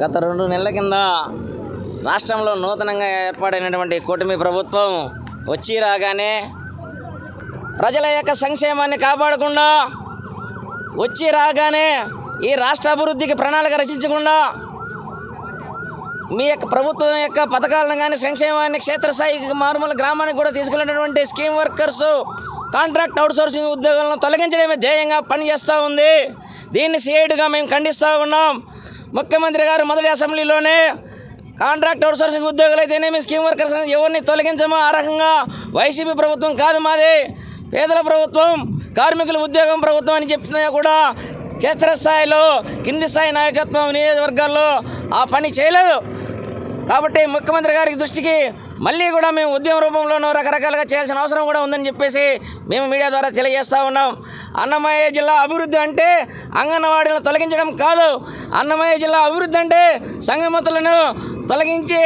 గత రెండు నెలల కింద రాష్ట్రంలో నూతనంగా ఏర్పాటైనటువంటి కూటమి ప్రభుత్వం వచ్చి రాగానే ప్రజల యొక్క సంక్షేమాన్ని కాపాడకుండా వచ్చి రాగానే ఈ రాష్ట్ర అభివృద్ధికి ప్రణాళిక రచించకుండా మీ యొక్క ప్రభుత్వం యొక్క పథకాలను కానీ సంక్షేమాన్ని క్షేత్రస్థాయి మారుమూల గ్రామానికి కూడా తీసుకెళ్ళినటువంటి స్కీమ్ వర్కర్స్ కాంట్రాక్ట్ అవుట్సోర్సింగ్ ఉద్యోగాలను తొలగించడమే ధ్యేయంగా పనిచేస్తూ ఉంది. దీన్ని సిఐడిగా మేము ఖండిస్తూ ఉన్నాం. ముఖ్యమంత్రి గారు మొదటి అసెంబ్లీలోనే కాంట్రాక్ట్ అవుట్సోర్సింగ్ ఉద్యోగులు స్కీమ్ వర్కర్స్ ఎవరిని తొలగించమో ఆ రకంగా వైసీపీ ప్రభుత్వం కాదు మాది. పేదల ప్రభుత్వం కార్మికుల ఉద్యోగం ప్రభుత్వం అని చెప్తున్నా కూడా క్షేత్రస్థాయిలో కింది స్థాయి నాయకత్వం నియోజకవర్గాల్లో ఆ పని చేయలేదు. కాబట్టి ముఖ్యమంత్రి గారి దృష్టికి మళ్ళీ కూడా మేము ఉద్యమ రూపంలోనూ రకరకాలుగా చేయాల్సిన అవసరం కూడా ఉందని చెప్పేసి మేము మీడియా ద్వారా తెలియజేస్తూ ఉన్నాం. అన్నమయ్య జిల్లా అభివృద్ధి అంటే అంగన్వాడీలను తొలగించడం కాదు. అన్నమయ్య జిల్లా అభివృద్ధి అంటే సంగమతులను తొలగించి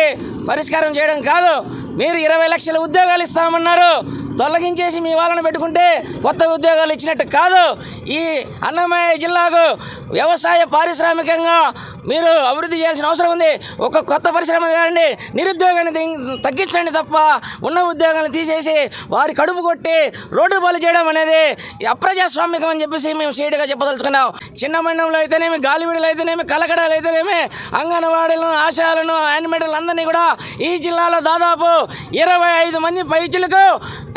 పరిష్కారం చేయడం కాదు. మీరు ఇరవై లక్షల ఉద్యోగాలు ఇస్తామన్నారు. తొలగించేసి మీ వాళ్ళని పెట్టుకుంటే కొత్త ఉద్యోగాలు ఇచ్చినట్టు కాదు. ఈ అన్నమయ్య జిల్లాకు వ్యవసాయ పారిశ్రామికంగా మీరు అభివృద్ధి చేయాల్సిన అవసరం ఉంది. ఒక కొత్త పరిశ్రమ కానీ నిరుద్యోగాన్ని తగ్గించండి తప్ప ఉన్న ఉద్యోగాలను తీసేసి వారి కడుపు కొట్టి రోడ్డు పాలు చేయడం అనేది అప్రజాస్వామికం అని చెప్పేసి మేము సీటుగా చెప్పదలుచుకున్నాం. చిన్న మండలంలో అయితేనేమి గాలివీడులు అయితేనేమి కలకడాలు అయితేనేమి అంగన్వాడీలను ఆశాలను యానిమేటర్లు అందరినీ కూడా ఈ జిల్లాలో దాదాపు ఇరవై ఐదు మంది పైచులకు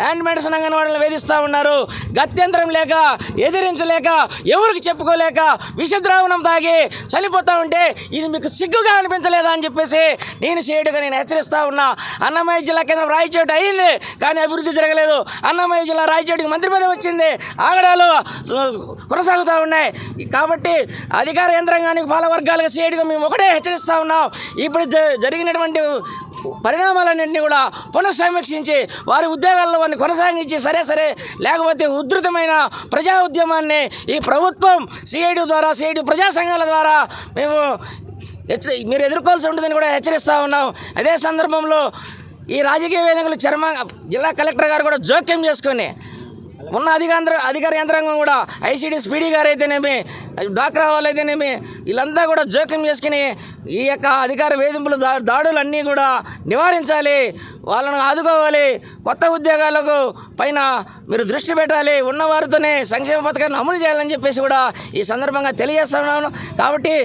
యానిమేటర్స్ అంగన్వాడీలను వేధిస్తూ ఉన్నారు. గత్యంతరం లేక ఎదిరించలేక ఎవరికి చెప్పుకోలేక విషద్రావణం తాగి చనిపోతూ ఉంటే ఇది మీకు సిగ్గుగా అనిపించలేదా అని చెప్పేసి నేను చేయడుగా నేను హెచ్చరిస్తూ ఉన్నా. అన్నమయ్య జిల్లా కేంద్రం రాయచోటు అయింది కానీ అభివృద్ధి జరగలేదు. అన్నమయ్య జిల్లా రాయచోటికి మంత్రి పదవి వచ్చింది. ఆగడాలు కొనసాగుతూ ఉన్నాయి. కాబట్టి అధికార యంత్రాంగానికి పాల వర్గాలకు చేయడుగా మేము ఒకటే హెచ్చరిస్తూ ఉన్నాం. ఇప్పుడు జ- జరిగినటువంటి పరిణామాలన్నింటినీ కూడా పునఃసమీక్షించి వారి ఉద్యోగాల్లో ఉద్యమాన్ని కొనసాగించి సరే సరే లేకపోతే ఉధృతమైన ప్రజా ఉద్యమాన్ని ఈ ప్రభుత్వం సిఐడి ద్వారా సిఐడి ప్రజా సంఘాల ద్వారా మేము హెచ్చ మీరు ఎదుర్కోవాల్సి ఉంటుందని కూడా హెచ్చరిస్తూ ఉన్నాం. అదే సందర్భంలో ఈ రాజకీయ వేదికలు చర్మ జిల్లా కలెక్టర్ గారు కూడా జోక్యం చేసుకొని ఉన్న అధికార అధికార యంత్రాంగం కూడా ఐసీడీ స్పీడీ గారు అయితేనేమి డాక్రా వాళ్ళు అయితేనేమి వీళ్ళంతా కూడా జోక్యం చేసుకుని ఈ యొక్క అధికార వేధింపులు దా దాడులన్నీ కూడా నివారించాలి వాళ్ళను ఆదుకోవాలి కొత్త ఉద్యోగాలకు పైన మీరు దృష్టి పెట్టాలి ఉన్నవారితోనే సంక్షేమ పథకాన్ని అమలు చేయాలని చెప్పేసి కూడా ఈ సందర్భంగా తెలియజేస్తున్నాను. కాబట్టి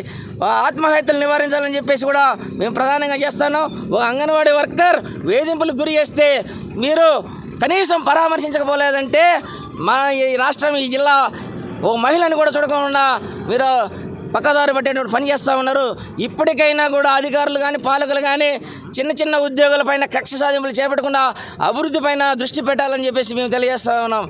ఆత్మహత్యలు నివారించాలని చెప్పేసి కూడా మేము ప్రధానంగా చేస్తాను. ఒక అంగన్వాడీ వర్కర్ వేధింపులకు గురి చేస్తే మీరు కనీసం పరామర్శించకపోలేదంటే మా ఈ రాష్ట్రం ఈ జిల్లా ఓ మహిళని కూడా చూడకుండా మీరు పక్కదారి పట్టేటువంటి పని చేస్తూ ఉన్నారు. ఇప్పటికైనా కూడా అధికారులు కానీ పాలకులు కానీ చిన్న చిన్న ఉద్యోగులపైన కక్ష సాధింపులు చేపట్టకుండా అభివృద్ధి పైన దృష్టి పెట్టాలని చెప్పేసి మేము తెలియజేస్తా ఉన్నాం.